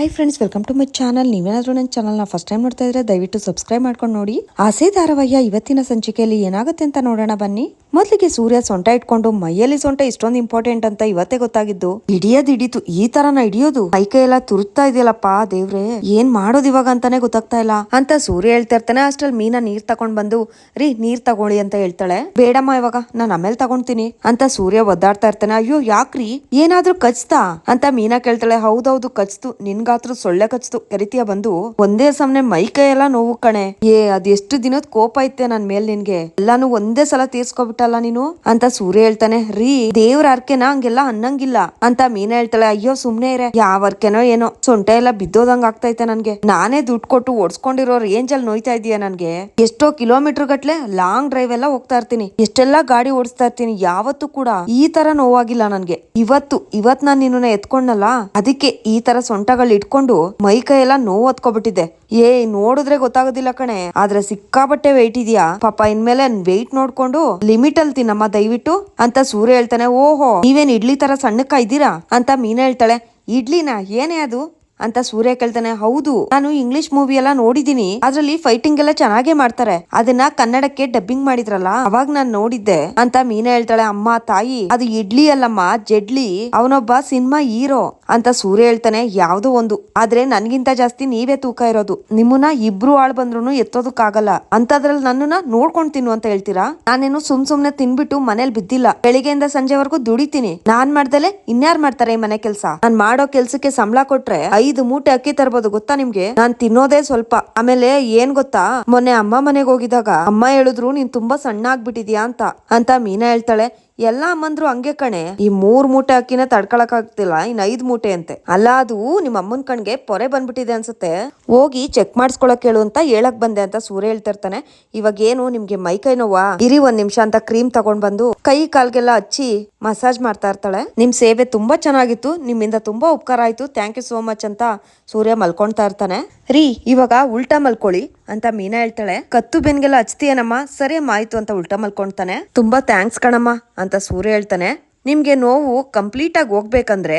Hi friends welcome to my channel ನೀವೇನಾದ್ರೂ ನನ್ನ ಚಾನಲ್ನ ಫಸ್ಟ್ ಟೈಮ್ ನೋಡ್ತಾ ಇದ್ರೆ ದಯವಿಟ್ಟು ಸಬ್ಸ್ಕ್ರೈಬ್ ಮಾಡ್ಕೊಂಡು ನೋಡಿ. ಆಸೆ ಧಾರಾವಾಹಿಯ ಇವತ್ತಿನ ಸಂಚಿಕೆಯಲ್ಲಿ ಏನಾಗುತ್ತೆ ಅಂತ ನೋಡೋಣ ಬನ್ನಿ. ಮೊದಲಿಗೆ ಸೂರ್ಯ ಸೊಂಟ ಇಟ್ಕೊಂಡು ಮೈಯಲ್ಲಿ ಸೊಂಟ ಇಷ್ಟೊಂದು ಇಂಪಾರ್ಟೆಂಟ್ ಅಂತ ಇವತ್ತೇ ಗೊತ್ತಾಗಿದ್ದು. ಹಿಡಿಯೋದ್ ಹಿಡಿತು ಈ ತರನ ಹಿಡಿಯೋದು. ಮೈ ಕೈ ಎಲ್ಲ ತುರುತ್ತಾ ಇದೆಯಲ್ಲಪ್ಪ ದೇವ್ರೆ, ಏನ್ ಮಾಡೋದು ಇವಾಗ ಅಂತಾನೆ ಗೊತ್ತಾಗ್ತಾ ಇಲ್ಲ. ಅಂತ ಸೂರ್ಯ ಹೇಳ್ತಾ ಇರ್ತಾನೆ, ಅಷ್ಟ್ರಲ್ಲಿ ಮೀನಾ ನೀರ್ ತಗೊಂಡ್ ಬಂದು, ರೀ, ನೀರ್ ತಗೊಳ್ಳಿ ಅಂತ ಹೇಳ್ತಾಳೆ. ಬೇಡಮ್ಮ ಇವಾಗ, ನಾನ್ ಆಮೇಲೆ ತಗೊಂತೀನಿ. ಅಂತ ಸೂರ್ಯ ಒದ್ದಾಡ್ತಾ ಇರ್ತಾನೆ, ಅಯ್ಯೋ, ಯಾಕ್ರಿ? ಏನಾದ್ರೂ ಕಚ್ತಾ? ಅಂತ ಮೀನಾ ಕೇಳ್ತಾಳೆ, ಹೌದೌದು, ಕಚ್ತು. ನಿನ್ಗಾತ್ರ ಸೊಳ್ಳೆ ಕಚ್ತು. ಕರಿತಿಯ ಬಂದು, ಒಂದೇ ಸಮನೆ ಮೈ ಕೈ ಎಲ್ಲ ನೋವು ಕಣೆ. ಏ, ಅದ್ ಎಷ್ಟು ದಿನದ ಕೋಪ ಐತೆ ನನ್ ಮೇಲೆ ನಿನ್ಗೆ. ಎಲ್ಲಾನು ಒಂದೇ ಸಲ ತೀರ್ಸ್ಕೊಬಿಟ್ಟಲ್ಲ ನೀನು? ಅಂತ ಸೂರ್ಯ ಹೇಳ್ತಾನೆ, ರೀ, ದೇವ್ರ ಅರ್ಕೆನ ಹಂಗೆಲ್ಲ ಅನ್ನಂಗಿಲ್ಲ. ಅಂತ ಮೀನಾ ಹೇಳ್ತಾಳೆ, ಅಯ್ಯೋ, ಸುಮ್ನೆ ಇರೆ, ಯಾವ ಅರ್ಕೆನೋ ಏನೋ, ಸೊಂಟ ಎಲ್ಲ ಬಿದ್ದೋದಂಗ ಆಗ್ತೈತೆ ನನ್ಗೆ. ನಾನೇ ದುಡ್ಡು ಕೊಟ್ಟು ಓಡಿಸ್ಕೊಂಡಿರೋ ರೇಂಜ್ ಅಲ್ಲಿ ನೋಯ್ತಾ ಇದೀಯ ನನ್ಗೆ? ಎಷ್ಟೋ ಕಿಲೋಮೀಟರ್ ಗಟ್ಲೆ ಲಾಂಗ್ ಡ್ರೈವ್ ಎಲ್ಲ ಹೋಗ್ತಾ ಇರ್ತೀನಿ. ಎಷ್ಟೆಲ್ಲಾ ಗಾಡಿ ಓಡಿಸ್ತಾ ಇರ್ತೀನಿ, ಯಾವತ್ತು ಕೂಡ ಈ ತರ ನೋವಾಗಿಲ್ಲ ನನ್ಗೆ. ಇವತ್ತು, ಇವತ್ ನಾನ್ ನಿನ್ನ ಎತ್ಕೊಂಡಲ್ಲ ಅದಕ್ಕೆ ಈ ತರ ಸೊಂಟಗಳು ಇಟ್ಕೊಂಡು ಮೈ ಕೈ ಎಲ್ಲ ನೋವು ಹತ್ಕೊಬಿಟ್ಟಿದೆ ಏ, ನೋಡಿದ್ರೆ ಗೊತ್ತಾಗೋದಿಲ್ಲ ಕಣೆ, ಆದ್ರೆ ಸಿಕ್ಕಾಪಟ್ಟೆ ವೆಯ್ಟ್ ಇದೆಯಾ? ಪಾಪ, ಇನ್ಮೇಲೆ ವೆಯ್ಟ್ ನೋಡ್ಕೊಂಡು ಲಿಮಿಟ್ ಅಲ್ಲಿ ತಿನ್ನಮ್ಮ ದಯವಿಟ್ಟು ಅಂತ ಸೂರ್ಯ ಹೇಳ್ತಾನೆ, ಓಹೋ, ನೀವೇನ್ ಇಡ್ಲಿ ತರ ಸಣ್ಣಕ್ಕ ಇದ್ದೀರಾ ಅಂತ ಮೀನಾ ಹೇಳ್ತಾಳೆ, ಇಡ್ಲಿನ? ಏನೇ ಅದು? ಅಂತ ಸೂರ್ಯ ಕೇಳ್ತಾನೆ, ಹೌದು, ನಾನು ಇಂಗ್ಲಿಷ್ ಮೂವಿ ಎಲ್ಲ ನೋಡಿದೀನಿ ಅದ್ರಲ್ಲಿ ಫೈಟಿಂಗ್ ಎಲ್ಲ ಚೆನ್ನಾಗೇ ಮಾಡ್ತಾರೆ. ಅದನ್ನ ಕನ್ನಡಕ್ಕೆ ಡಬ್ಬಿಂಗ್ ಮಾಡಿದ್ರಲ್ಲ, ಅವಾಗ ನಾನ್ ನೋಡಿದ್ದೆ. ಅಂತ ಮೀನಾ ಹೇಳ್ತಾಳೆ, ಅಮ್ಮ, ತಾಯಿ, ಅದು ಇಡ್ಲಿ ಅಲ್ಲಮ್ಮ, ಜಡ್ಲಿ, ಅವನೊಬ್ಬ ಸಿನಿಮಾ ಹೀರೋ ಅಂತ ಸೂರ್ಯ ಹೇಳ್ತಾನೆ, ಯಾವ್ದೋ ಒಂದು. ಆದ್ರೆ ನನ್ಗಿಂತ ಜಾಸ್ತಿ ನೀವೇ ತೂಕ ಇರೋದು. ನಿಮ್ಮನ್ನ ಇಬ್ರು ಆಳ್ ಬಂದ್ರು ಎತ್ತೋದಕ್ಕಾಗಲ್ಲ. ಅಂತದ್ರಲ್ಲಿ ನನ್ನನ್ನ ನೋಡ್ಕೊಂಡ್ ತಿನ್ನು ಅಂತ ಹೇಳ್ತೀರಾ? ನಾನೇನು ಸುಮ್ ಸುಮ್ನೆ ತಿನ್ಬಿಟ್ಟು ಮನೇಲಿ ಬಿದ್ದಿಲ್ಲ. ಬೆಳಿಗ್ಗೆಯಿಂದ ಸಂಜೆವರೆಗೂ ದುಡಿತೀನಿ. ನಾನ್ ಮಾಡ್ದಲೆ ಇನ್ಯಾರ್ ಮಾಡ್ತಾರೆ ಈ ಮನೆ ಕೆಲ್ಸ? ನಾನ್ ಮಾಡೋ ಕೆಲ್ಸಕ್ಕೆ ಸಂಬಳ ಕೊಟ್ರೆ ಐದು ಮೂಟೆ ಅಕ್ಕಿ ತರಬಹುದು ಗೊತ್ತಾ ನಿಮ್ಗೆ? ನಾನ್ ತಿನ್ನೋದೇ ಸ್ವಲ್ಪ. ಆಮೇಲೆ ಏನ್ ಗೊತ್ತಾ? ಮೊನ್ನೆ ಅಮ್ಮ ಮನೆಗೆ ಹೋಗಿದಾಗ, ಅಮ್ಮ ಹೇಳಿದ್ರು ನೀನ್ ತುಂಬಾ ಸಣ್ಣ ಆಗ್ಬಿಟ್ಟಿದ್ಯಾ ಅಂತ. ಅಂತ ಮೀನಾ ಹೇಳ್ತಾಳೆ. ಎಲ್ಲಾ ಅಮ್ಮಂದ್ರು ಹಂಗೆ ಕಣೆ. ಈ ಮೂರ್ ಮೂಟೆ ಅಕ್ಕಿನ ತಡ್ಕೊಳಕ್ ಆಗ್ತಿಲ್ಲ, ಇನ್ ಐದ್ ಮೂಟೆ ಅಂತೆ. ಅಲ್ಲ ಅದು ನಿಮ್ಮ ಅಮ್ಮನ್ ಕಣ್ಗೆ ಪೊರೆ ಬಂದ್ಬಿಟ್ಟಿದೆ ಅನ್ಸುತ್ತೆ. ಹೋಗಿ ಚೆಕ್ ಮಾಡಿಸ್ಕೊಳಕ್ ಹೇಳು ಅಂತ ಹೇಳಕ್ ಬಂದೆ ಅಂತ ಸೂರ್ಯ ಹೇಳ್ತಿರ್ತಾನೆ ಇವಾಗ ಏನು ನಿಮ್ಗೆ ಮೈ ಕೈ ನೋವಾ? ಇರಿ ಒಂದ್ ನಿಮಿಷ ಅಂತ ಕ್ರೀಮ್ ತಗೊಂಡ್ ಬಂದು ಕೈ ಕಾಲ್ಗೆಲ್ಲ ಹಚ್ಚಿ ಮಸಾಜ್ ಮಾಡ್ತಾ ಇರ್ತಾಳೆ. ನಿಮ್ ಸೇವೆ ತುಂಬಾ ಚೆನ್ನಾಗಿತ್ತು, ನಿಮ್ಮಿಂದ ತುಂಬಾ ಉಪಕಾರ ಆಯ್ತು. ಥ್ಯಾಂಕ್ ಯು ಸೋ ಮಚ್ ಅಂತ ಸೂರ್ಯ ಮಲ್ಕೊಂತಾ ಇರ್ತಾನೆ. ರೀ, ಇವಾಗ ಉಲ್ಟಾ ಮಲ್ಕೊಳ್ಳಿ ಅಂತ ಮೀನಾ ಹೇಳ್ತಾಳೆ. ಕತ್ತು ಬೆನ್ಗೆಲ್ಲ ಹಚ್ತೀಯನಮ್ಮ ಸರಿ ಆಯ್ತು ಅಂತ ಉಲ್ಟಾ ಮಲ್ಕೊಂತಾನೆ ತುಂಬಾ ಥ್ಯಾಂಕ್ಸ್ ಕಣಮ್ಮ ಅಂತ ಸೂರ್ಯ ಹೇಳ್ತಾನೆ. ನಿಮ್ಗೆ ನೋವು ಕಂಪ್ಲೀಟ್ ಆಗಿ ಹೋಗ್ಬೇಕಂದ್ರೆ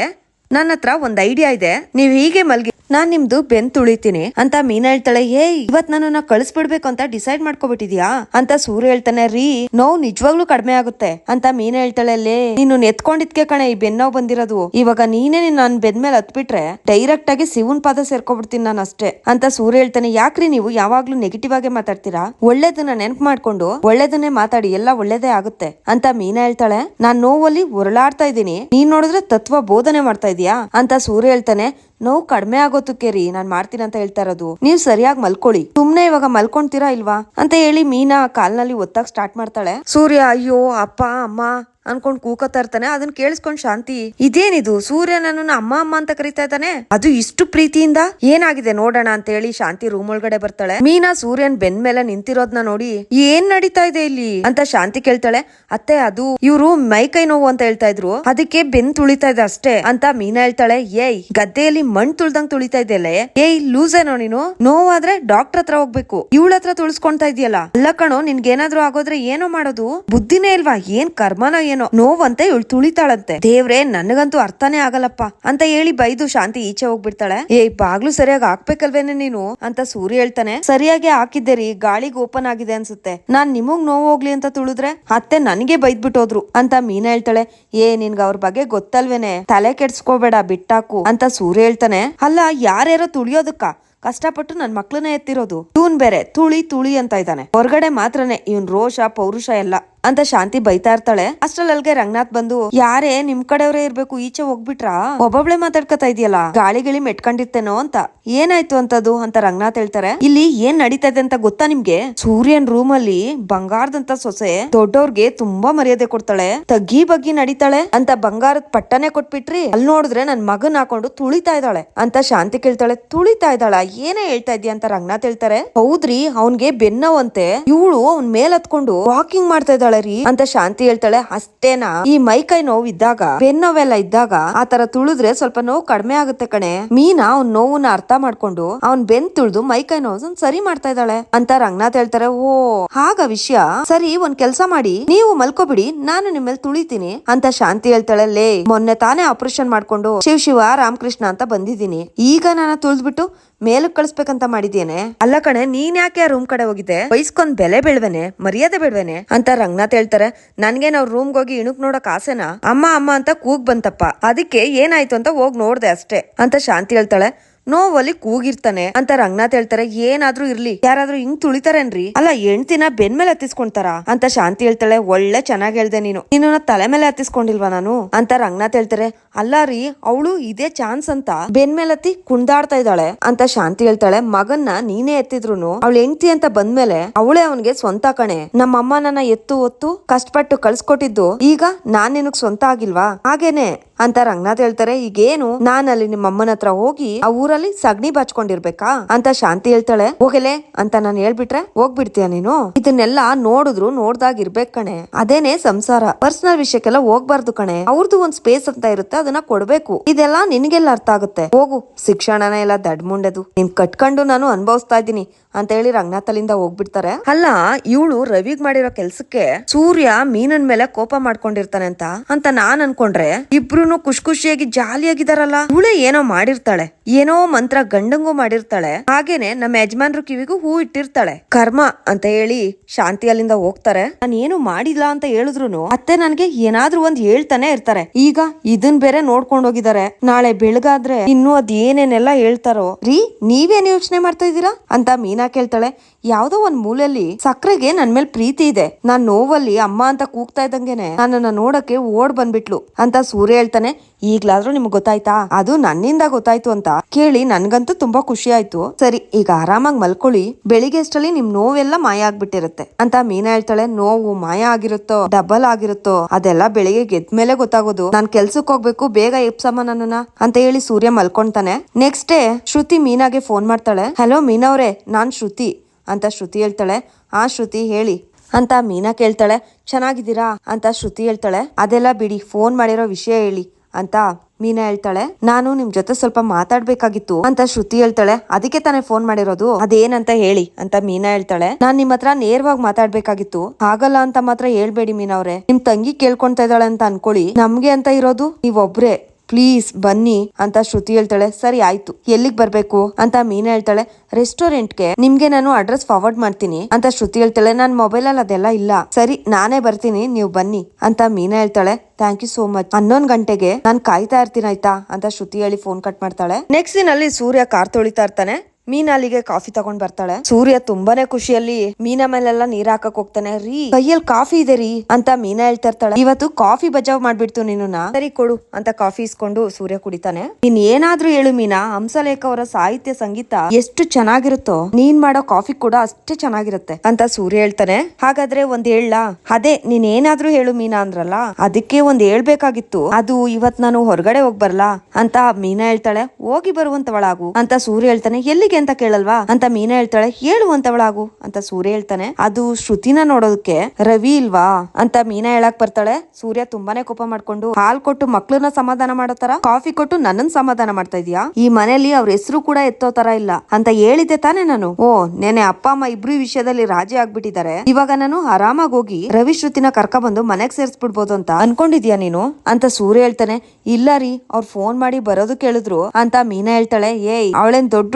ನನ್ನ ಹತ್ರ ಒಂದ್ ಐಡಿಯಾ ಇದೆ. ನೀವ್ ಹೀಗೆ ಮಲ್ಗಿ ನಾನ್ ನಿಮ್ದು ಬೆನ್ ತುಳಿತೀನಿ ಅಂತ ಮೀನಾ ಹೇಳ್ತಾಳೆ ಏ ಇವತ್ ನನ್ನನ್ನ ಕಳಿಸ್ಬಿಡ್ಬೇಕು ಅಂತ ಡಿಸೈಡ್ ಮಾಡ್ಕೊಬಿಟ್ಟಿದ್ಯಾ? ಅಂತ ಸೂರ್ಯ ಹೇಳ್ತಾನೆ, ರೀ, ನೋವು ನಿಜವಾಗ್ಲೂ ಕಡಿಮೆ ಆಗುತ್ತೆ. ಅಂತ ಮೀನಾ ಹೇಳ್ತಾಳೆ, ಲೇ, ನೀನು ನೆತ್ಕೊಂಡಿದ್ಕೆ ಕಣೆ ಈ ಬೆನ್ನೋ ಬಂದಿರೋದು. ಇವಾಗ ನೀನೇ ನನ್ ಬೆನ್ ಮೇಲೆ ಹತ್ಬಿಟ್ರೆ ಡೈರೆಕ್ಟ್ ಆಗಿ ಶಿವನ್ ಪಾದ ಸೇರ್ಕೊಬಿಡ್ತೀನಿ ನಾನು ಅಷ್ಟೇ. ಅಂತ ಸೂರ್ಯ ಹೇಳ್ತಾನೆ, ಯಾಕ್ರಿ ನೀವು ಯಾವಾಗ್ಲೂ ನೆಗೆಟಿವ್ ಆಗಿ ಮಾತಾಡ್ತೀರಾ? ಒಳ್ಳೇದನ್ನ ನೆನ್ಪ್ ಮಾಡ್ಕೊಂಡು ಒಳ್ಳೇದನ್ನೇ ಮಾತಾಡಿ, ಎಲ್ಲ ಒಳ್ಳೇದೇ ಆಗುತ್ತೆ. ಅಂತ ಮೀನಾ ಹೇಳ್ತಾಳೆ, ನಾನ್ ನೋವಲ್ಲಿ ಉರುಳಾಡ್ತಾ ಇದ್ದೀನಿ. ನೀನ್ ನೋಡಿದ್ರೆ ತತ್ವ ಬೋಧನೆ ಮಾಡ್ತಾ ಇದೀಯಾ ಅಂತ ಸೂರ್ಯ ಹೇಳ್ತಾನೆ ನೋವು ಕಡಿಮೆ ಆಗೋತಕ್ಕೆ ರೀ ನಾನ್ ಮಾಡ್ತೀನಿ ಅಂತ ಹೇಳ್ತಾ ಇರೋದು. ನೀವ್ ಸರಿಯಾಗಿ ಮಲ್ಕೊಳ್ಳಿ. ಸುಮ್ನೆ ಇವಾಗ ಮಲ್ಕೊಂತೀರಾ ಇಲ್ವಾ? ಅಂತ ಹೇಳಿ ಮೀನಾ ಕಾಲ್ನಲ್ಲಿ ಒತ್ತಾಗ ಸ್ಟಾರ್ಟ್ ಮಾಡ್ತಾಳೆ. ಸೂರ್ಯ, ಅಯ್ಯೋ, ಅಪ್ಪ, ಅಮ್ಮ ಅನ್ಕೊಂಡ್ ಕೂಕತಾ ಇರ್ತಾನೆ ಅದನ್ನ ಕೇಳಿಸ್ಕೊಂಡ್ ಶಾಂತಿ. ಇದೇನಿದು? ಸೂರ್ಯ ನನ್ನನ್ನ ಅಮ್ಮ ಅಮ್ಮ ಅಂತ ಕರಿತಾ ಇದ್ದಾನೆ? ಅದು ಇಷ್ಟು ಪ್ರೀತಿಯಿಂದ? ಏನಾಗಿದೆ ನೋಡೋಣ ಅಂತ ಹೇಳಿ ಶಾಂತಿ ರೂಮ್ ಒಳಗಡೆ ಬರ್ತಾಳೆ. ಮೀನಾ ಸೂರ್ಯನ್ ಬೆನ್ ಮೇಲೆ ನಿಂತಿರೋದ್ನ ನೋಡಿ, ಏನ್ ನಡೀತಾ ಇದೆ ಇಲ್ಲಿ? ಅಂತ ಶಾಂತಿ ಕೇಳ್ತಾಳೆ. ಅತ್ತೆ, ಅದು ಇವ್ರು ಮೈ ಕೈ ನೋವು ಅಂತ ಹೇಳ್ತಾ ಇದ್ರು. ಅದಕ್ಕೆ ಬೆನ್ ತುಳಿತಾ ಇದೆ ಅಷ್ಟೇ ಅಂತ ಮೀನಾ ಹೇಳ್ತಾಳೆ. ಏಯ್, ಗದ್ದೆಯಲ್ಲಿ ಮಣ್ ತುಳ್ದಂಗ್ ತುಳಿತಾ ಇದೆಯಲ್ಲ? ಏಯ್, ಲೂಸೇನೋ ನೀನು? ನೋವಾದ್ರೆ ಡಾಕ್ಟರ್ ಹತ್ರ ಹೋಗ್ಬೇಕು. ಇವಳ ಹತ್ರ ತುಳಿಸ್ಕೊಂತಾ ಇದೆಯಲ್ಲ? ಅಲ್ಲ ಕಣೋ, ನಿನ್ಗೇನಾದ್ರೂ ಆಗೋದ್ರೆ ಏನೋ ಮಾಡೋದು? ಬುದ್ಧಿನೇ ಇಲ್ವಾ? ಏನ್ ಕರ್ಮನೋ ಏನೋ ನೋವಂತೆ ಇವಳು ತುಳಿತಾಳಂತೆ. ದೇವ್ರೆ, ನನಗಂತೂ ಅರ್ಥನೇ ಆಗಲ್ಲಪ್ಪ. ಅಂತ ಹೇಳಿ ಬೈದು ಶಾಂತಿ ಈಚೆ ಹೋಗ್ಬಿಡ್ತಾಳೆ. ಏ ಬಾಗ್ಲು ಸರಿಯಾಗಿ ಹಾಕ್ಬೇಕಲ್ವೇನೆ ನೀನು? ಅಂತ ಸೂರ್ಯ ಹೇಳ್ತಾನೆ. ಸರಿಯಾಗಿ ಹಾಕಿದ್ದೆ ರೀ, ಗಾಳಿಗ್ ಓಪನ್ ಆಗಿದೆ ಅನ್ಸುತ್ತೆ. ನಾನ್ ನಿಮಗ್ ನೋವು ಹೋಗ್ಲಿ ಅಂತ ತುಳಿದ್ರೆ? ಅತ್ತೆ ನನಗೆ ಬೈದ್ಬಿಟ್ಟೋದ್ರು ಅಂತ ಮೀನಾ ಹೇಳ್ತಾಳೆ. ಏ, ನಿನ್ಗ ಅವ್ರ ಬಗ್ಗೆ ಗೊತ್ತಲ್ವೇನೆ? ತಲೆ ಕೆಡ್ಸ್ಕೋಬೇಡ, ಬಿಟ್ಟಾಕು ಅಂತ ಸೂರ್ಯ ಹೇಳ್ತಾನೆ. ಅಲ್ಲ, ಯಾರ್ಯಾರೋ ತುಳಿಯೋದಕ್ಕ? ಕಷ್ಟಪಟ್ಟು ನನ್ ಮಕ್ಳನ್ನ ಎತ್ತಿರೋದು. ಟೂನ್ ಬೇರೆ, ತುಳಿ ತುಳಿ ಅಂತ ಇದ್ದಾನೆ. ಹೊರಗಡೆ ಮಾತ್ರನೇ, ಇವನ್ ರೋಷ, ಪೌರುಷ ಎಲ್ಲ. ಅಂತ ಶಾಂತಿ ಬೈತಾ ಇರ್ತಾಳೆ. ಅಷ್ಟ್ರಲ್ಲಿಗೆ ರಂಗನಾಥ್ ಬಂದು, ಯಾರೇ, ನಿಮ್ ಕಡೆಯವರೇ ಇರ್ಬೇಕು, ಈಚೆ ಹೋಗ್ಬಿಟ್ರಾ? ಒಬ್ಬೊಬ್ಳೆ ಮಾತಾಡ್ಕತಾ ಇದೆಯಲ್ಲ ಗಾಳಿ ಗಿಳಿ ಮೆಟ್ಕೊಂಡಿರ್ತೇನೋ ಅಂತ. ಏನಾಯ್ತು ಅಂತದು? ಅಂತ ರಂಗನಾಥ್ ಹೇಳ್ತಾರೆ. ಇಲ್ಲಿ ಏನ್ ನಡೀತಾ ಇದೆ ಅಂತ ಗೊತ್ತಾ ನಿಮ್ಗೆ? ಸೂರ್ಯನ್ ರೂಮ್ ಅಲ್ಲಿ ಬಂಗಾರದಂತ ಸೊಸೆ ದೊಡ್ಡವ್ರಿಗೆ ತುಂಬಾ ಮರ್ಯಾದೆ ಕೊಡ್ತಾಳೆ. ತಗ್ಗಿ ಬಗ್ಗಿ ನಡೀತಾಳೆ ಅಂತ ಬಂಗಾರದ ಪಟ್ಟನೆ ಕೊಟ್ಬಿಟ್ರಿ, ಅಲ್ಲಿ ನೋಡಿದ್ರೆ ನನ್ ಮಗನ್ ಹಾಕೊಂಡು ತುಳಿತಾ ಇದ್ದಾಳೆ ಅಂತ ಶಾಂತಿ ಕೇಳ್ತಾಳೆ. ತುಳಿತಾ ಇದ್ದಾಳ? ಏನೇ ಹೇಳ್ತಾ ಇದ್ಯಾ? ಅಂತ ರಂಗನಾಥ್ ಹೇಳ್ತಾರೆ. ಹೌದ್ರಿ, ಅವನ್ಗೆ ಬೆನ್ನವಂತೆ ಇವಳು ಅವ್ನ್ ಮೇಲ್ ಹತ್ಕೊಂಡು ವಾಕಿಂಗ್ ಮಾಡ್ತಾ ಇದ್ದಾಳೆ. ಇದ್ದಾಳೆ ರೀ ಅಂತ ಶಾಂತಿ ಹೇಳ್ತಾಳೆ. ಅಷ್ಟೇನಾ? ಈ ಮೈ ಕೈ ನೋವು ಇದ್ದಾಗ ಬೆನ್ ನೋವೆಲ್ಲ ಇದ್ದಾಗ ಆ ತರ ತುಳಿದ್ರೆ ಸ್ವಲ್ಪ ನೋವು ಕಡಿಮೆ ಆಗುತ್ತೆ ಕಣೆ. ಮೀನಾ ಅವ್ನ್ ನೋವನ್ನ ಅರ್ಥ ಮಾಡ್ಕೊಂಡು ಅವ್ನ್ ಬೆನ್ ತುಳಿದು ಮೈ ಕೈ ನೋವು ಸರಿ ಮಾಡ್ತಾ ಇದ್ದಾಳೆ ಅಂತ ರಂಗನಾಥ್ ಹೇಳ್ತಾರೆ. ಓ, ಹಾಗ ವಿಷಯ. ಸರಿ, ಒಂದ್ ಕೆಲ್ಸ ಮಾಡಿ, ನೀವು ಮಲ್ಕೋಬಿಡಿ, ನಾನು ನಿಮ್ಮಲ್ಲಿ ತುಳಿತೀನಿ ಅಂತ ಶಾಂತಿ ಹೇಳ್ತಾಳೆ. ಲೇ, ಮೊನ್ನೆ ತಾನೇ ಆಪರೇಷನ್ ಮಾಡ್ಕೊಂಡು ಶಿವ ಶಿವ ರಾಮಕೃಷ್ಣ ಅಂತ ಬಂದಿದ್ದೀನಿ. ಈಗ ನಾನು ತುಳಿದ್ಬಿಟ್ಟು ಮೇಲಕ್ ಕಳಿಸ್ಬೇಕಂತ ಮಾಡಿದ್ದೇನೆ. ಅಲ್ಲ ಕಣೆ, ನೀನ್ ಯಾಕೆ ರೂಮ್ ಕಡೆ ಹೋಗಿದ್ದೆ? ವಯಸ್ಕೊಂದ್ ಬೆಲೆ ಬೆಳ್ವೇನೆ, ಮರ್ಯಾದೆ ಬೆಳ್ವೇನೆ ಅಂತ ರಂಗನಾಥ್ ಹೇಳ್ತಾರೆ ನನ್ಗೆ ನಾವ್ ರೂಮ್ಗೆ ಹೋಗಿ ಇಣುಕ್ ನೋಡಕ್ ಆಸೆನಾ? ಅಮ್ಮ ಅಮ್ಮ ಅಂತ ಕೂಗ್ ಬಂತಪ್ಪ. ಅದಕ್ಕೆ ಏನಾಯ್ತು ಅಂತ ಹೋಗ್ ನೋಡ್ದೆ ಅಷ್ಟೇ ಅಂತ ಶಾಂತಿ ಹೇಳ್ತಾಳೆ. ನೋವಲ್ಲಿ ಕೂಗಿರ್ತಾನೆ ಅಂತ ರಂಗನಾಥ್ ಹೇಳ್ತಾರೆ, ಏನಾದ್ರೂ ಇರ್ಲಿ. ಯಾರಾದ್ರೂ ಹಿಂಗ್ ತುಳಿತಾರೇನ್ರಿ? ಅಲ್ಲ, ಹೆಣ್ತಿನ ಬೆನ್ ಮೇಲೆ ಹತ್ತಿಸ್ಕೊಂತಾರ? ಅಂತ ಶಾಂತಿ ಹೇಳ್ತಾಳೆ, ಒಳ್ಳೆ ಚೆನ್ನಾಗ್ ಹೇಳ್ದೆ ನೀನು. ನೀನು ತಲೆ ಮೇಲೆ ಹತ್ತಿಸ್ಕೊಂಡಿಲ್ವಾ ನಾನು? ಅಂತ ರಂಗನಾಥ್ ಹೇಳ್ತಾರೆ ಅಲ್ಲ ರೀ, ಅವಳು ಇದೇ ಚಾನ್ಸ್ ಅಂತ. ಬೆನ್ ಮೇಲೆ ಹತ್ತಿ ಕುಣ್ದಾಡ್ತಾ ಇದ್ದಾಳೆ ಅಂತ ಶಾಂತಿ ಹೇಳ್ತಾಳೆ. ಮಗನ್ನ ನೀನೇ ಎತ್ತಿದ್ರು ಅವಳು ಹೆಂಡತಿ ಅಂತ ಬಂದ್ಮೇಲೆ ಅವಳೇ ಅವನಿಗೆ ಸ್ವಂತ ಕಣೆ. ನಮ್ಮಮ್ಮ ನನ್ನ ಎತ್ತು ಒತ್ತು ಕಷ್ಟಪಟ್ಟು ಕಳ್ಸ್ಕೊಟ್ಟಿದ್ದು, ಈಗ ನಾನ್ ನಿನಗ್ ಸ್ವಂತ ಆಗಿಲ್ವಾ? ಹಾಗೇನೆ ಅಂತ ರಂಗನಾಥ್ ಹೇಳ್ತಾರೆ. ಈಗೇನು ನಾನ್ ಅಲ್ಲಿ ನಿಮ್ಮ ಅಮ್ಮನ ಹತ್ರ ಹೋಗಿ ಆ ಊರಲ್ಲಿ ಸಗಣಿ ಬಾಚ್ಕೊಂಡಿರ್ಬೇಕಾ ಅಂತ ಶಾಂತಿ ಹೇಳ್ತಾಳೆ. ಹೋಗಲೆ ಅಂತ ನಾನು ಹೇಳ್ಬಿಟ್ರೆ ಹೋಗ್ಬಿಡ್ತೀಯ ನೀನು? ಇದನ್ನೆಲ್ಲ ನೋಡಿದ್ರು ನೋಡ್ದಾಗ ಇರ್ಬೇಕ್ ಕಣೆ. ಅದೇನೆ ಸಂಸಾರ. ಪರ್ಸನಲ್ ವಿಷಯಕ್ಕೆಲ್ಲ ಹೋಗ್ಬಾರ್ದು ಕಣೆ. ಅವ್ರದ್ದು ಒಂದ್ ಸ್ಪೇಸ್ ಅಂತ ಇರುತ್ತೆ? ಅದನ್ನ ಕೊಡ್ಬೇಕು. ಇದೆಲ್ಲ ನಿನ್ಗೆಲ್ಲ ಅರ್ಥ ಆಗುತ್ತೆ. ಹೋಗು, ಶಿಕ್ಷಣನ ಎಲ್ಲ ದಡ್ ಮುಂಡೆದು ನಿನ್ ಕಟ್ಕೊಂಡು ನಾನು ಅನ್ಭವಿಸ್ತಾ ಇದ್ದೀನಿ ಅಂತ ಹೇಳಿ ರಂಗನಾಥ್ ಅಲ್ಲಿಂದ ಹೋಗ್ಬಿಡ್ತಾರೆ. ಅಲ್ಲ, ಇವಳು ರವಿಗ್ ಮಾಡಿರೋ ಕೆಲ್ಸಕ್ಕೆ ಸೂರ್ಯ ಮೀನನ್ ಮೇಲೆ ಕೋಪ ಮಾಡ್ಕೊಂಡಿರ್ತಾನೆ ಅಂತ ಅಂತ ನಾನ್ ಅನ್ಕೊಂಡ್ರೆ ಇಬ್ರು ಖುಷಿ ಖುಷಿಯಾಗಿ ಜಾಲಿಯಾಗಿದಾರಲ್ಲ. ಇವಳೇ ಏನೋ ಮಾಡಿರ್ತಾಳೆ. ಏನೋ ಮಂತ್ರ ಗಂಡಂಗೂ ಮಾಡಿರ್ತಾಳೆ. ಹಾಗೇನೆ ನಮ್ಮ ಯಜಮಾನ್ರು ಕಿವಿಗೂ ಹೂ ಇಟ್ಟಿರ್ತಾಳೆ. ಕರ್ಮ ಅಂತ ಹೇಳಿ ಶಾಂತಿ ಅಲ್ಲಿಂದ ಹೋಗ್ತಾರೆ. ನಾನು ಏನು ಮಾಡಿಲ್ಲ ಅಂತ ಹೇಳಿದ್ರು ಅತ್ತೆ ನನ್ಗೆ ಏನಾದ್ರೂ ಒಂದ್ ಹೇಳ್ತಾನೆ ಇರ್ತಾರೆ. ಈಗ ಇದನ್ ಬೇರೆ ನೋಡ್ಕೊಂಡ್ ಹೋಗಿದ್ದಾರೆ. ನಾಳೆ ಬೆಳಗಾದ್ರೆ ಇನ್ನು ಅದ್ ಏನೇನೆಲ್ಲ ಹೇಳ್ತಾರೋ. ರೀ, ನೀವೇನ್ ಯೋಚನೆ ಮಾಡ್ತಾ ಇದ್ದೀರಾ? ಅಂತ ಮೀನಾ ಕೇಳ್ತಾಳೆ. ಯಾವ್ದೋ ಒಂದ್ ಮೂಲೆಯಲ್ಲಿ ಸಕ್ರೆಗೆ ನನ್ ಮೇಲೆ ಪ್ರೀತಿ ಇದೆ. ನಾನ್ ನೋವಲ್ಲಿ ಅಮ್ಮ ಅಂತ ಕೂಗ್ತಾ ಇದ್ದಂಗೆನೆ ನನ್ನನ್ನ ನೋಡಕ್ಕೆ ಓಡ್ ಬಂದ್ಬಿಟ್ಲು ಅಂತ ಸೂರ್ಯ ಹೇಳ್ತಾನೆ. ಈಗ್ಲಾದ್ರೂ ನಿಮ್ಗೆ ಗೊತ್ತಾಯ್ತಾ? ಅದು ನನ್ನಿಂದ ಗೊತ್ತಾಯ್ತು ಅಂತ ಕೇಳಿ ನನ್ಗಂತೂ ತುಂಬಾ ಖುಷಿ ಆಯ್ತು. ಸರಿ, ಈಗ ಆರಾಮಾಗಿ ಮಲ್ಕೊಳ್ಳಿ. ಬೆಳಿಗ್ಗೆ ಅಷ್ಟರಲ್ಲಿ ನಿಮ್ ನೋವೆಲ್ಲ ಮಾಯ ಆಗ್ಬಿಟ್ಟಿರುತ್ತೆ. ಅಂತ ಮೀನಾ ಹೇಳ್ತಾಳೆ, ನೋವು ಮಾಯ ಆಗಿರುತ್ತೋ ಡಬಲ್ ಆಗಿರುತ್ತೋ, ಅದೆಲ್ಲ ಬೆಳಿಗ್ಗೆ ಗೆದ್ದ ಮೇಲೆ ಗೊತ್ತಾಗೋದು. ನಾನ್ ಕೆಲ್ಸಕ್ಕೆ ಹೋಗ್ಬೇಕು, ಬೇಗ ಎಪ್ಸಮ್ಮ ನನ್ನ ಅಂತ ಹೇಳಿ ಸೂರ್ಯ ಮಲ್ಕೊಂತಾನೆ. ನೆಕ್ಸ್ಟ್ ಡೇ ಶ್ರುತಿ ಮೀನಾಗೆ ಫೋನ್ ಮಾಡ್ತಾಳೆ. ಹಲೋ ಮೀನಾ ಅವ್ರೆ, ನಾನ್ ಶ್ರುತಿ, ಅಂತ ಶ್ರುತಿ ಹೇಳ್ತಾಳೆ. ಆ ಶ್ರುತಿ, ಹೇಳಿ, ಅಂತ ಮೀನಾ ಕೇಳ್ತಾಳೆ. ಚೆನ್ನಾಗಿದ್ದೀರಾ? ಅಂತ ಶ್ರುತಿ ಹೇಳ್ತಾಳೆ. ಅದೆಲ್ಲ ಬಿಡಿ ಫೋನ್ ಮಾಡಿರೋ ವಿಷಯ ಹೇಳಿ. ಅಂತ ಮೀನಾ ಹೇಳ್ತಾಳೆ. ನಾನು ನಿಮ್ ಜೊತೆ ಸ್ವಲ್ಪ ಮಾತಾಡ್ಬೇಕಾಗಿತ್ತು ಅಂತ ಶ್ರುತಿ ಹೇಳ್ತಾಳೆ. ಅದಕ್ಕೆ ತಾನೇ ಫೋನ್ ಮಾಡಿರೋದು. ಅದೇನಂತ ಹೇಳಿ ಅಂತ ಮೀನಾ ಹೇಳ್ತಾಳೆ. ನಾನ್ ನಿಮ್ ಹತ್ರ ನೇರವಾಗಿ ಮಾತಾಡ್ಬೇಕಾಗಿತ್ತು. ಆಗಲ್ಲ ಅಂತ ಮಾತ್ರ ಹೇಳ್ಬೇಡಿ ಮೀನಾ ಅವ್ರೆ. ನಿಮ್ ತಂಗಿ ಕೇಳ್ಕೊಂತ ಇದ್ದಾಳೆ ಅಂತ ಅನ್ಕೊಳ್ಳಿ. ನಮ್ಗೆ ಅಂತ ಇರೋದು ನೀವೊಬ್ರೇ. ಪ್ಲೀಸ್ ಬನ್ನಿ ಅಂತ ಶ್ರುತಿ ಹೇಳ್ತಾಳೆ. ಸರಿ, ಆಯ್ತು. ಎಲ್ಲಿಗ್ ಬರ್ಬೇಕು ಅಂತ ಮೀನಾ ಹೇಳ್ತಾಳೆ. ರೆಸ್ಟೋರೆಂಟ್ಗೆ ನಿಮ್ಗೆ ನಾನು ಅಡ್ರೆಸ್ ಫಾರ್ವರ್ಡ್ ಮಾಡ್ತೀನಿ ಅಂತ ಶ್ರುತಿ ಹೇಳ್ತಾಳೆ. ನಾನ್ ಮೊಬೈಲ್ ಅಲ್ಲಿ ಅದೆಲ್ಲ ಇಲ್ಲ. ಸರಿ, ನಾನೇ ಬರ್ತೀನಿ. ನೀವು ಬನ್ನಿ ಅಂತ ಮೀನಾ ಹೇಳ್ತಾಳೆ. ಥ್ಯಾಂಕ್ ಯು ಸೋ ಮಚ್ ಹನ್ನೊಂದ್ ಗಂಟೆಗೆ ನಾನ್ ಕಾಯ್ತಾ ಇರ್ತೀನಿ, ಆಯ್ತಾ? ಅಂತ ಶ್ರುತಿ ಹೇಳಿ ಫೋನ್ ಕಟ್ ಮಾಡ್ತಾಳೆ. ನೆಕ್ಸ್ಟ್ ದಿನಲ್ಲಿ ಸೂರ್ಯ ಕಾರ್ ತೊಳಿತಾ ಇರ್ತಾನೆ. ಮೀನಾ ಕಾಫಿ ತಗೊಂಡ್ ಬರ್ತಾಳೆ. ಸೂರ್ಯ ತುಂಬಾನೇ ಖುಷಿಯಲ್ಲಿ, ಮೀನಾ ಮೇಲೆಲ್ಲ ನೀರ್ ಹಾಕಕ್ ಹೋಗ್ತಾನೆ. ರೀ, ಕೈಯಲ್ಲಿ ಕಾಫಿ ಇದೆ ರೀ ಅಂತ ಮೀನಾ ಹೇಳ್ತಾ ಇರ್ತಾಳೆ. ಇವತ್ತು ಕಾಫಿ ಬಜಾವ್ ಮಾಡ್ಬಿಡ್ತು ನೀನು ಸರಿ ಕೊಡು ಅಂತ ಕಾಫಿ ಇಸ್ಕೊಂಡು ಸೂರ್ಯ ಕುಡಿತಾನೆ. ನೀನ್ ಏನಾದ್ರೂ ಹೇಳು ಮೀನಾ, ಹಂಸಲೇಖ ಅವರ ಸಾಹಿತ್ಯ ಸಂಗೀತ ಎಷ್ಟು ಚೆನ್ನಾಗಿರುತ್ತೋ, ನೀನ್ ಮಾಡೋ ಕಾಫಿ ಕೂಡ ಅಷ್ಟೇ ಚೆನ್ನಾಗಿರುತ್ತೆ ಅಂತ ಸೂರ್ಯ ಹೇಳ್ತಾನೆ. ಹಾಗಾದ್ರೆ ಒಂದ್ ಹೇಳ. ಅದೇ, ನೀನ್ ಏನಾದ್ರೂ ಹೇಳು ಮೀನಾ ಅಂದ್ರಲ್ಲ, ಅದಕ್ಕೆ ಒಂದ್ ಹೇಳ್ಬೇಕಾಗಿತ್ತು. ಅದು ಇವತ್ ನಾನು ಹೊರಗಡೆ ಹೋಗ್ ಬರ್ಲಾ? ಅಂತ ಮೀನಾ ಹೇಳ್ತಾಳೆ. ಹೋಗಿ ಬರುವಂತವಳಾಗು ಅಂತ ಸೂರ್ಯ ಹೇಳ್ತಾನೆ. ಎಲ್ಲಿಗೆ ಅಂತ ಕೇಳಲ್ವಾ? ಅಂತ ಮೀನಾ ಹೇಳ್ತಾಳೆ, ಹೇಳು ಅಂತವಳಾಗು ಅಂತ ಸೂರ್ಯ ಹೇಳ್ತಾನೆ. ಅದು ಶ್ರುತಿನ ನೋಡೋದಕ್ಕೆ ರವಿ ಇಲ್ವಾ? ಅಂತ ಮೀನಾ ಹೇಳಕ್ ಬರ್ತಾಳೆ. ಸೂರ್ಯ ತುಂಬಾನೇ ಕೋಪ ಮಾಡ್ಕೊಂಡು, ಹಾಲ್ ಕೊಟ್ಟು ಮಕ್ಳನ್ನ ಸಮಾಧಾನ ಮಾಡೋ ತರ ಕಾಫಿ ಕೊಟ್ಟು ನನ್ನನ್ ಸಮಾಧಾನ ಮಾಡ್ತಾ ಇದೀಯಾ? ಈ ಮನೆಯಲ್ಲಿ ಅವ್ರ ಹೆಸರು ಕೂಡ ಎತ್ತೋ ತರ ಇಲ್ಲ ಅಂತ ಹೇಳಿದ್ದೆ ತಾನೇ ನಾನು. ಓ ನೆನೆ ಅಪ್ಪ, ಅಮ್ಮ ಇಬ್ರು ವಿಷಯದಲ್ಲಿ ರಾಜಿ ಆಗ್ಬಿಟ್ಟಿದ್ದಾರೆ. ಇವಾಗ ನಾನು ಆರಾಮಾಗಿ ಹೋಗಿ ರವಿ ಶ್ರುತಿನ ಕರ್ಕ ಬಂದು ಮನೆಗ್ ಸೇರ್ಸ್ಬಿಡ್ಬೋದು ಅಂತ ಅನ್ಕೊಂಡಿದ್ಯಾ ನೀನು? ಅಂತ ಸೂರ್ಯ ಹೇಳ್ತಾನೆ. ಇಲ್ಲ ರೀ, ಅವ್ರ ಫೋನ್ ಮಾಡಿ ಬರೋದು ಕೇಳಿದ್ರು ಅಂತ ಮೀನಾ ಹೇಳ್ತಾಳೆ. ಏಯ್, ಅವಳೇನ್ ದೊಡ್ಡ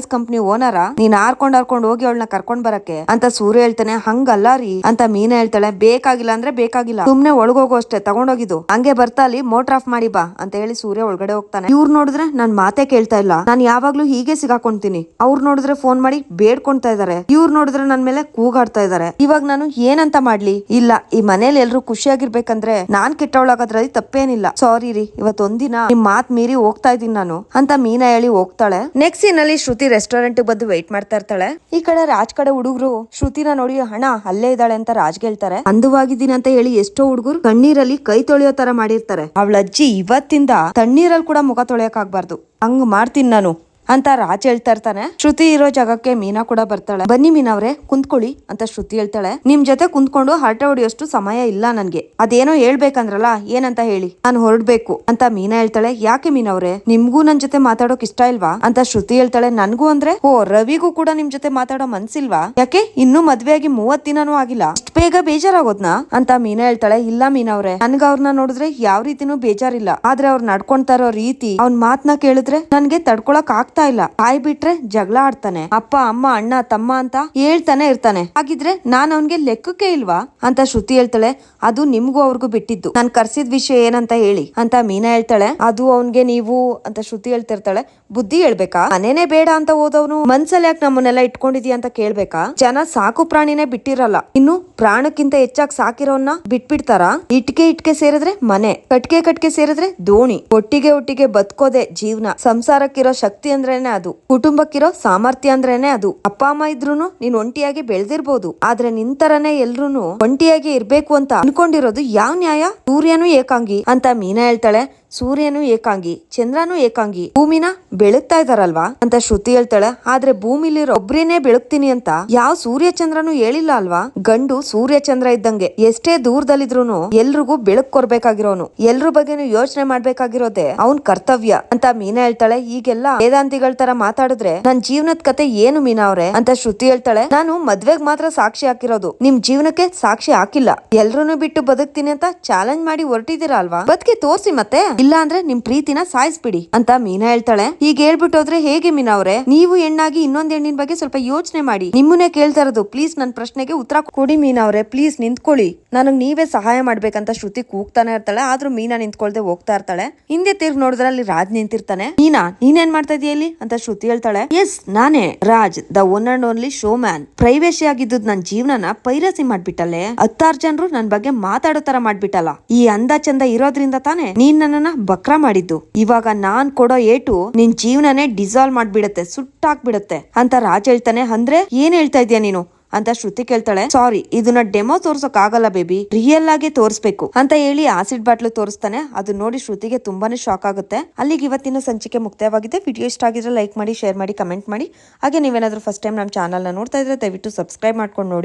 ಟ್ರಾವೆಲ್ಸ್ ಕಂಪ್ನಿ ಓನರ, ನೀನ್ ಹಾರ್ಕೊಂಡ್ ಹಾರ್ಕೊಂಡ್ ಹೋಗಿ ಅವಳನ್ನ ಕರ್ಕೊಂಡ್ ಬರಕ್ಕೆ. ಅಂತ ಸೂರ್ಯ ಹೇಳ್ತಾನೆ, ಹಂಗಲ್ಲ ರೀ, ಅಂತ ಮೀನಾ ಹೇಳ್ತಾಳೆ, ಬೇಕಾಗಿಲ್ಲ ಅಂದ್ರೆ ಬೇಕಾಗಿಲ್ಲ. ಸುಮ್ನೆ ಒಳಗೋಗೋ ಅಷ್ಟೇ, ತಗೊಂಡೋಗಿದ್ದು. ಹಂಗೆ ಬರ್ತಾ ಅಲ್ಲಿ, ಮೋಟರ್ ಆಫ್ ಮಾಡಿ ಬಾ, ಅಂತ ಹೇಳಿ ಸೂರ್ಯ ಒಳಗಡೆ ಹೋಗ್ತಾನೆ. ಇವ್ರು ನೋಡಿದ್ರೆ ನಾನ್ ಮಾತೆ ಕೇಳ್ತಾ ಇಲ್ಲ. ನಾನ್ ಯಾವಾಗ್ಲೂ ಹೀಗೆ ಸಿಗಾಕೊಂತೀನಿ. ಅವ್ರು ನೋಡಿದ್ರೆ ಫೋನ್ ಮಾಡಿ ಬೇಡ್ಕೊಂತಾ ಇದಾರೆ. ಇವ್ರು ನೋಡಿದ್ರೆ ನನ್ ಮೇಲೆ ಕೂಗಾಡ್ತಾ ಇದಾರೆ. ಇವಾಗ ನಾನು ಏನಂತ ಮಾಡ್ಲಿ? ಇಲ್ಲ, ಈ ಮನೇಲಿ ಎಲ್ರು ಖುಷಿಯಾಗಿರ್ಬೇಕಂದ್ರೆ ನಾನ್ ಕೆಟ್ಟವಳಾಗೋದ್ರಲ್ಲಿ ತಪ್ಪೇನಿಲ್ಲ. ಸಾರಿ ರೀ, ಇವತ್ತೊಂದಿನ ನಿಮ್ ಮಾತ್ ಮೀರಿ ಹೋಗ್ತಾ ಇದೀನಿ ನಾನು, ಅಂತ ಮೀನಾ ಹೇಳಿ ಹೋಗ್ತಾಳೆ. ನೆಕ್ಸ್ಟ್ ಸೀನಲ್ಲಿ ಶ್ರುತಿ ರೆಸ್ಟೋರೆಂಟ್ ಬಂದು ವೆಯ್ಟ್ ಮಾಡ್ತಾ ಇರ್ತಾಳೆ. ಈ ಕಡೆ ರಾಜ್ ಕಡೆ ಹುಡುಗರು, ಶ್ರುತಿನ ನೋಡಿ ಹಣ ಅಲ್ಲೇ ಇದ್ದಾಳೆ ಅಂತ ರಾಜ್ ಹೇಳ್ತಾರೆ ಅಂದವಾಗಿದ್ದೀನಿ ಅಂತ ಹೇಳಿ ಎಷ್ಟೋ ಹುಡುಗರು ಕಣ್ಣೀರಲ್ಲಿ ಕೈ ತೊಳೆಯೋ ತರ ಮಾಡಿರ್ತಾರೆ. ಅವಳ ಅಜ್ಜಿ ಇವತ್ತಿಂದ ತಣ್ಣೀರಲ್ಲಿ ಕೂಡ ಮುಖ ತೊಳೆಯಕ್ ಆಗ್ಬಾರ್ದು. ಹಂಗ್ ಮಾಡ್ತೀನಿ ನಾನು. ಅಂತ ರಾಜ್ ಹೇಳ್ತಾ ಇರ್ತಾನೆ. ಶ್ರುತಿ ಇರೋ ಜಾಗಕ್ಕೆ ಮೀನಾ ಕೂಡ ಬರ್ತಾಳೆ. ಬನ್ನಿ ಮೀನಾ ಅವ್ರೆ, ಕುಂತ್ಕೊಳ್ಳಿ ಅಂತ ಶ್ರುತಿ ಹೇಳ್ತಾಳೆ. ನಿಮ್ ಜೊತೆ ಕುಂತ್ಕೊಂಡು ಹರಟೆ ಹೊಡಿಯೋಷ್ಟು ಸಮಯ ಇಲ್ಲ ನನ್ಗೆ. ಅದೇನೋ ಹೇಳ್ಬೇಕಂದ್ರಲ್ಲ, ಏನಂತ ಹೇಳಿ? ನಾನು ಹೊರಡ್ಬೇಕು ಅಂತ ಮೀನಾ ಹೇಳ್ತಾಳೆ. ಯಾಕೆ ಮೀನಾ ಅವ್ರೆ, ನಿಮ್ಗೂ ನನ್ ಜೊತೆ ಮಾತಾಡೋಕ್ ಇಷ್ಟ ಇಲ್ವಾ? ಅಂತ ಶ್ರುತಿ ಹೇಳ್ತಾಳೆ. ನನ್ಗೂ ಅಂದ್ರೆ, ಓ, ರವಿಗೂ ಕೂಡ ನಿಮ್ ಜೊತೆ ಮಾತಾಡೋ ಮನ್ಸಿಲ್ವಾ? ಯಾಕೆ? ಇನ್ನೂ ಮದ್ವೆ ಆಗಿ ಮೂವತ್ ದಿನನೂ ಆಗಿಲ್ಲ. ಬೇಗ ಬೇಜಾರಾಗೋದ್ನಾ? ಅಂತ ಮೀನಾ ಹೇಳ್ತಾಳೆ, ಇಲ್ಲ ಮೀನಾ ಅವ್ರೆ, ನನ್ಗ ಅವ್ರನ್ನ ನೋಡಿದ್ರೆ ಯಾವ ರೀತಿನೂ ಬೇಜಾರಿಲ್ಲ. ಆದ್ರೆ ಅವ್ರು ನಡ್ಕೊಂತಾ ಇರೋ ರೀತಿ, ಅವ್ನ್ ಮಾತ್ನ ಕೇಳಿದ್ರೆ ನನ್ಗೆ ತಡ್ಕೊಳಕ್ ಆಗ್ತಾ ಇಲ್ಲ. ಬಾಯ್ ಬಿಟ್ರೆ ಜಗಳ ಆಡ್ತಾನೆ. ಅಪ್ಪ, ಅಮ್ಮ, ಅಣ್ಣ, ತಮ್ಮ ಅಂತ ಹೇಳ್ತಾನೆ ಇರ್ತಾನೆ. ಹಾಗಿದ್ರೆ ನಾನ್ ಅವನ್ಗೆ ಲೆಕ್ಕಕ್ಕೆ ಇಲ್ವಾ? ಅಂತ ಶ್ರುತಿ ಹೇಳ್ತಾಳೆ, ಅದು ನಿಮ್ಗೂ ಅವ್ರಿಗೂ ಬಿಟ್ಟಿದ್ದು. ನಾನ್ ಕರ್ಸಿದ್ ವಿಷಯ ಏನಂತ ಹೇಳಿ. ಅಂತ ಮೀನಾ ಹೇಳ್ತಾಳೆ, ಅದು ಅವನ್ಗೆ ನೀವು, ಅಂತ ಶ್ರುತಿ ಹೇಳ್ತಿರ್ತಾಳೆ, ಬುದ್ಧಿ ಹೇಳ್ಬೇಕಾ? ಮನೇನೆ ಬೇಡ ಅಂತ ಹೋದವನು ಮನ್ಸಲ್ಲಿ ಯಾಕೆ ನಮ್ಮನ್ನೆಲ್ಲ ಇಟ್ಕೊಂಡಿದ್ಯಾ ಅಂತ ಕೇಳ್ಬೇಕಾ? ಜನ ಸಾಕು ಪ್ರಾಣಿನೇ ಬಿಟ್ಟಿರಲ್ಲ. ಇನ್ನು ಪ್ರಾಣಕ್ಕಿಂತ ಹೆಚ್ಚಾಗಿ ಸಾಕಿರೋನ್ನ ಬಿಟ್ಬಿಡ್ತಾರ? ಇಟ್ಕೆ ಇಟ್ಕೆ ಸೇರಿದ್ರೆ ಮನೆ, ಕಟ್ಕೆ ಕಟ್ಕೆ ಸೇರಿದ್ರೆ ದೋಣಿ. ಒಟ್ಟಿಗೆ ಒಟ್ಟಿಗೆ ಬದುಕೋದೆ ಜೀವನ. ಸಂಸಾರಕ್ಕಿರೋ ಶಕ್ತಿ ಅಂದ್ರೇನೆ ಅದು. ಕುಟುಂಬಕ್ಕಿರೋ ಸಾಮರ್ಥ್ಯ ಅಂದ್ರೇನೆ ಅದು. ಅಪ್ಪ, ಅಮ್ಮ ಇದ್ರೂನು ನೀನ್ ಒಂಟಿಯಾಗಿ ಬೆಳ್ದಿರ್ಬೋದು. ಆದ್ರೆ ನಿಂತರನೇ ಎಲ್ರೂನು ಒಂಟಿಯಾಗಿ ಇರ್ಬೇಕು ಅಂತ ಅನ್ಕೊಂಡಿರೋದು ಯಾವ ನ್ಯಾಯ? ಸೂರ್ಯನು ಏಕಾಂಗಿ ಅಂತ ಮೀನಾ ಹೇಳ್ತಾಳೆ. ಸೂರ್ಯನು ಏಕಾಂಗಿ, ಚಂದ್ರನು ಏಕಾಂಗಿ, ಭೂಮಿನ ಬೆಳಗ್ತಾ ಇದಾರಲ್ವಾ ಅಂತ ಶ್ರುತಿ ಹೇಳ್ತಾಳೆ. ಆದ್ರೆ ಭೂಮಿಲಿರೋ ಒಬ್ರೇನೇ ಬೆಳಗ್ತೀನಿ ಅಂತ ಯಾವ ಸೂರ್ಯ ಚಂದ್ರನು ಹೇಳಿಲ್ಲ ಅಲ್ವಾ? ಗಂಡು ಸೂರ್ಯ ಚಂದ್ರ ಇದ್ದಂಗೆ, ಎಷ್ಟೇ ದೂರದಲ್ಲಿದ್ರು ಎಲ್ರಿಗೂ ಬೆಳಕ್ ಕೊರ್ಬೇಕಾಗಿರೋನು. ಎಲ್ರ ಬಗ್ಗೆನು ಯೋಚನೆ ಮಾಡ್ಬೇಕಾಗಿರೋದೆ ಅವನ್ ಕರ್ತವ್ಯ ಅಂತ ಮೀನಾ ಹೇಳ್ತಾಳೆ. ಈಗೆಲ್ಲ ವೇದಾಂತಿಗಳ ತರ ಮಾತಾಡಿದ್ರೆ ನನ್ ಜೀವನದ ಕತೆ ಏನು ಮೀನಾ ಅವ್ರೆ? ಅಂತ ಶ್ರುತಿ ಹೇಳ್ತಾಳೆ. ನಾನು ಮದ್ವೆಗ್ ಮಾತ್ರ ಸಾಕ್ಷಿ ಹಾಕಿರೋದು. ನಿಮ್ ಜೀವನಕ್ಕೆ ಸಾಕ್ಷಿ ಹಾಕಿಲ್ಲ. ಎಲ್ರೂನು ಬಿಟ್ಟು ಬದುಕ್ತೀನಿ ಅಂತ ಚಾಲೆಂಜ್ ಮಾಡಿ ಹೊರಟಿದ್ದೀರಾ ಅಲ್ವಾ? ಬದುಕಿ ತೋರ್ಸಿ ಮತ್ತೆ. ಇಲ್ಲ ಅಂದ್ರೆ ನಿಮ್ ಪ್ರೀತಿನ ಸಾಯಿಸ್ಬಿಡಿ ಅಂತ ಮೀನಾ ಹೇಳ್ತಾಳೆ. ಈಗ ಹೇಳ್ಬಿಟ್ಟು ಹೋದ್ರೆ ಹೇಗೆ ಮೀನಾ ಅವ್ರೆ? ನೀವು ಹೆಣ್ಣಾಗಿ ಇನ್ನೊಂದ್ ಹೆಣ್ಣಿನ ಬಗ್ಗೆ ಸ್ವಲ್ಪ ಯೋಚನೆ ಮಾಡಿ. ನಿಮ್ಮನ್ನೇ ಕೇಳ್ತಾ ಇರೋದು ಪ್ಲೀಸ್ ನನ್ ಪ್ರಶ್ನೆಗೆ ಉತ್ತರ ಕೊಡಿ ಮೀನಾ ಅವ್ರೆ ಪ್ಲೀಸ್ ನಿಂತ್ಕೊಳ್ಳಿ. ನನಗ್ ನೀವೇ ಸಹಾಯ ಮಾಡ್ಬೇಕಂತ ಶ್ರುತಿ ಕೂಗ್ತಾನೆ ಇರ್ತಾಳೆ, ಆದ್ರೂ ಮೀನಾ ನಿಂತ್ಕೊಳ್ದೆ ಹೋಗ್ತಾ ಇರ್ತಾಳೆ. ಹಿಂದೆ ತಿರ್ಗ್ ನೋಡಿದ್ರೆ ಅಲ್ಲಿ ರಾಜ್ ನಿಂತಿರ್ತಾನೆ. ಮೀನಾ, ನೀನೇನ್ ಮಾಡ್ತಾ ಇದೀಯ ಇಲ್ಲಿ? ಅಂತ ಶ್ರುತಿ ಹೇಳ್ತಾಳೆ. ಎಸ್ ನಾನೇ. Raj the one and only showman privacy ಆಗಿದ್ದು ನನ್ ಜೀವನನ ಪೈರಸಿ ಮಾಡ್ಬಿಟ್ಟಲ್ಲೇ. ಹತ್ತಾರು ಜನರು ನನ್ ಬಗ್ಗೆ ಮಾತಾಡೋ ತರ ಮಾಡ್ಬಿಟ್ಟಲ್ಲ. ಈ ಅಂದ ಚಂದ ಇರೋದ್ರಿಂದ ತಾನೇ ನೀನ್ ನನ್ನನ್ನ ಬಕ್ರ ಮಾಡಿದ್ದು. ಇವಾಗ ನಾನ್ ಕೊಡೋ ಏಟು ನಿನ್ ಜೀವನನೇ ಡಿಸಾಲ್ವ್ ಮಾಡ್ಬಿಡತ್ತೆ, ಸುಟ್ಟಾಕ್ಬಿಡತ್ತೆ ಅಂತ ರಾಜ್ ಹೇಳ್ತಾನೆ. ಅಂದ್ರೆ ಏನ್ ಹೇಳ್ತಾ ಇದೀಯ ನೀನು? ಅಂತ ಶ್ರುತಿ ಕೇಳ್ತಾಳೆ. ಸಾರಿ ಇದನ್ನ ಡೆಮೋ ತೋರ್ಸೋಕ್ ಆಗಲ್ಲ ಬೇಬಿ ರಿಯಲ್ ಆಗಿ ತೋರಿಸ್ಬೇಕು ಅಂತ ಹೇಳಿ ಆಸಿಡ್ ಬಾಟ್ಲು ತೋರಿಸ್ತಾನೆ. ಅದು ನೋಡಿ ಶ್ರುತಿಗೆ ತುಂಬಾನೇ ಶಾಕ್ ಆಗುತ್ತೆ. ಅಲ್ಲಿಗೆ ಇವತ್ತಿನ ಸಂಚಿಕೆ ಮುಕ್ತಾಯವಾಗಿದೆ ವಿಡಿಯೋ ಇಷ್ಟ ಆಗಿದ್ರೆ ಲೈಕ್ ಮಾಡಿ ಶೇರ್ ಮಾಡಿ ಕಮೆಂಟ್ ಮಾಡಿ. ಹಾಗೆ ನೀವೇನಾದ್ರೂ ಫಸ್ಟ್ ಟೈಮ್ ನಮ್ಮ ಚಾನಲ್ನ ನೋಡ್ತಾ ಇದ್ರೆ ದಯವಿಟ್ಟು ಸಬ್ಸ್ಕ್ರೈಬ್ ಮಾಡ್ಕೊಂಡು ನೋಡಿ.